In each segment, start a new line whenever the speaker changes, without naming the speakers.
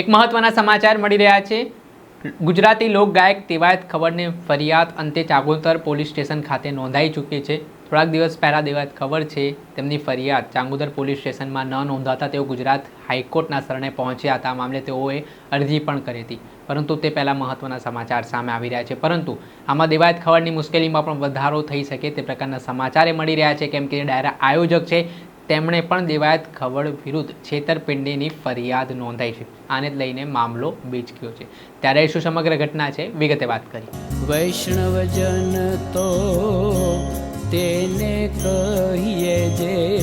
એક મહત્વના સમાચાર મળી રહ્યા છે. ગુજરાતી લોકગાયક તેવાયત ખબરને ફરિયાદ અંતે ચાંગોતર પોલીસ સ્ટેશન ખાતે નોંધાઈ ચૂકી છે. થોડાક દિવસ પહેલાં દેવાયત ખબર છે, તેમની ફરિયાદ ચાંગોદર પોલીસ સ્ટેશનમાં ન નોંધાતા તેઓ ગુજરાત હાઈકોર્ટના શરણે પહોંચ્યા હતા. મામલે તેઓએ અરજી પણ કરી હતી. પરંતુ તે પહેલાં મહત્વના સમાચાર સામે આવી રહ્યા છે. પરંતુ આમાં દેવાયત ખબરની મુશ્કેલીમાં પણ વધારો થઈ શકે તે પ્રકારના સમાચારે મળી રહ્યા છે. કેમ કે ડાયરા આયોજક છે. તેમણે પણ દેવાયત ખબર વિરુદ્ધ છેતરપિંડીની ફરિયાદ નોંધાઈ છે. આને લઈને મામલો બીચક્યો છે. ત્યારે શું સમગ્ર ઘટના છે? વિગતે વાત કરી
વૈષ્ણવજન તો તેને કહીએ જે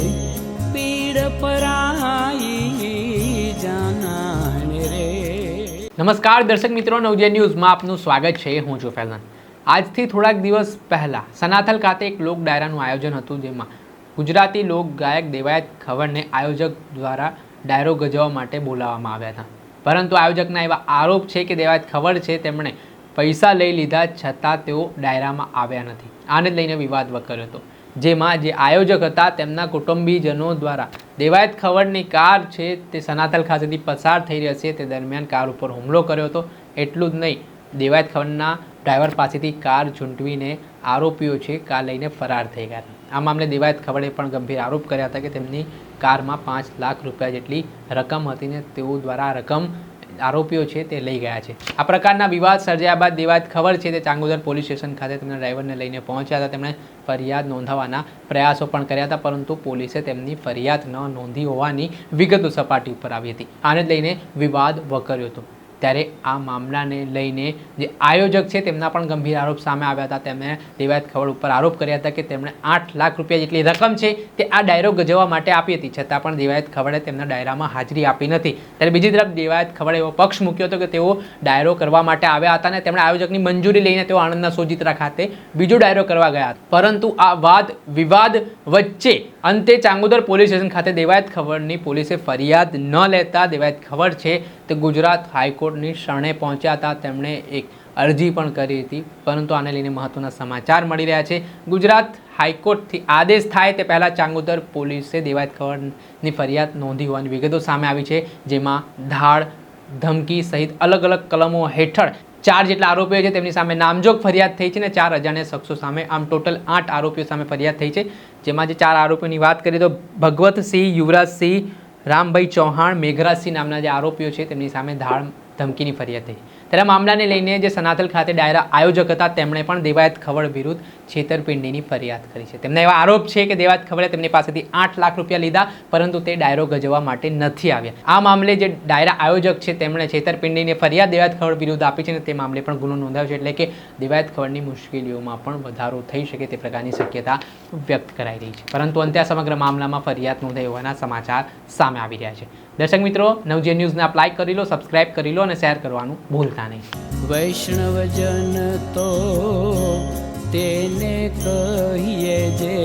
પીડ પરાઈ જાનાને રે.
નમસ્કાર દર્શક મિત્રો નવજે ન્યૂઝમાં આપનું સ્વાગત છે. હું છું ફેલન આજથી થોડાક દિવસ પહેલાં સનાથલ ખાતે એક લોક ડાયરાનું આયોજન હતું જેમાં ગુજરાતી લોક ગાયક દેવાયત ખવડને આયોજક દ્વારા ડાયરો ગજવા માટે બોલાવવામાં આવ્યા હતા. પરંતુ આયોજકના એવા આરોપ છે કે દેવાયત ખબર છે, તેમણે પૈસા લઈ લીધા છતાં તેઓ ડાયરામાં આવ્યા નથી. આને લઈને વિવાદ વકર્યો હતો. જેમાં જે આયોજક હતા તેમના કુટુંબીજનો દ્વારા દેવાયત ખવડની કાર છે તે સનાતલ ખાતેથી પસાર થઈ રહી હશે, તે દરમિયાન કાર ઉપર હુમલો કર્યો હતો. એટલું જ નહીં, દેવાયત ખવડના ડ્રાઈવર પાસેથી કાર ઝૂંટવીને આરોપીઓ છે, કાર લઈને ફરાર થઈ ગયા આ મામલે દેવાયત ખવડે પણ ગંભીર આરોપ કર્યા હતા કે તેમની કારમાં પાંચ લાખ રૂપિયા જેટલી રકમ હતી ને તેઓ દ્વારા રકમ આરોપીઓ છે તે લઈ ગયા છે. આ પ્રકારના વિવાદ સર્જાયા બાદ દિવાયત ખબર છે તે ચાંગોદર પોલીસ સ્ટેશન ખાતે તેમના ડ્રાઈવરને લઈને પહોંચ્યા હતા. તેમણે ફરિયાદ નોંધાવવાના પ્રયાસો પણ કર્યા હતા, પરંતુ પોલીસે તેમની ફરિયાદ ન નોંધી હોવાની વિગતો સપાટી ઉપર આવી હતી. આને લઈને વિવાદ વકર્યો હતો. ત્યારે આ મામલાને લઈને જે આયોજક છે તેમના પણ ગંભીર આરોપ સામે આવ્યા હતા. તેમણે દેવાયત ખબર ઉપર આરોપ કર્યા હતા કે તેમણે આઠ લાખ રૂપિયા જેટલી રકમ છે તે આ ડાયરો ગજવવા માટે આપી હતી. છતાં પણ દેવાયત ખબરે તેમના ડાયરામાં હાજરી આપી નથી. ત્યારે બીજી તરફ દેવાયત ખબરે એવો પક્ષ મૂક્યો હતો કે તેઓ ડાયરો કરવા માટે આવ્યા હતા અને તેમણે આયોજકની મંજૂરી લઈને તેઓ આણંદના સોજિત્રા ખાતે બીજો ડાયરો કરવા ગયા હતા. પરંતુ આ વાદ વિવાદ વચ્ચે અંતે ચાંગોદર પોલીસ સ્ટેશન ખાતે દેવાયત ખબરની પોલીસે ફરિયાદ ન લેતા દેવાયત ખબર છે તે ગુજરાત હાઈકોર્ટની શરણે પહોંચ્યા હતા. તેમણે એક અરજી પણ કરી હતી. પરંતુ આને લઈને મહત્વના સમાચાર મળી રહ્યા છે. ગુજરાત હાઈકોર્ટથી આદેશ થાય તે પહેલાં ચાંગોદર પોલીસે દેવાયત ખબરની ફરિયાદ નોંધી હોવાની વિગતો સામે આવી છે, જેમાં ધાડ ધમકી સહિત અલગ અલગ કલમો હેઠળ ચાર જેટલા આરોપીઓ છે, તેમની સામે નામજોગ ફરિયાદ થઈ છે ને ચાર અજાણ્યા શખ્સો સામે, આમ ટોટલ આઠ આરોપીઓ સામે ફરિયાદ થઈ છે. જેમાં જે ચાર આરોપીઓની વાત કરીએ તો ભગવતસિંહ, યુવરાજસિંહ, રામભાઈ ચૌહાણ, મેઘરાજસિંહ નામના જે આરોપીઓ છે, તેમની સામે ધાડ ધમકીની ફરિયાદ થઈ. ત્યારે મામલાને લઈને જે સનાતલ ખાતે ડાયરા આયોજક હતા, તેમણે પણ દેવાયત ખવડ વિરુદ્ધ છેતરપિંડીની ફરિયાદ કરી છે. તેમના એવા આરોપ છે કે દેવાયત ખવડે તેમની પાસેથી આઠ લાખ રૂપિયા લીધા, પરંતુ તે ડાયરો ગજવા માટે નથી આવ્યા. આ મામલે જે ડાયરા આયોજક છે, તેમણે છેતરપિંડીની ફરિયાદ દેવાયત ખવડ વિરુદ્ધ આપી છે અને તે મામલે પણ ગુનો નોંધાયો છે, એટલે કે દેવાયત ખવડની મુશ્કેલીઓમાં પણ વધારો થઈ શકે તે પ્રકારની શક્યતા વ્યક્ત કરાઈ રહી છે. પરંતુ અંતે આ સમગ્ર મામલામાં ફરિયાદ નોંધાઈ હોવાના સમાચાર સામે આવી રહ્યા છે. દર્શક મિત્રો નવજે ન્યૂઝને આપ લાઇક કરી લો સબસ્ક્રાઇબ કરી લો અને શેર કરવાનું ભૂલતા નહીં.
વૈષ્ણવજન તો તેને કહીએ જે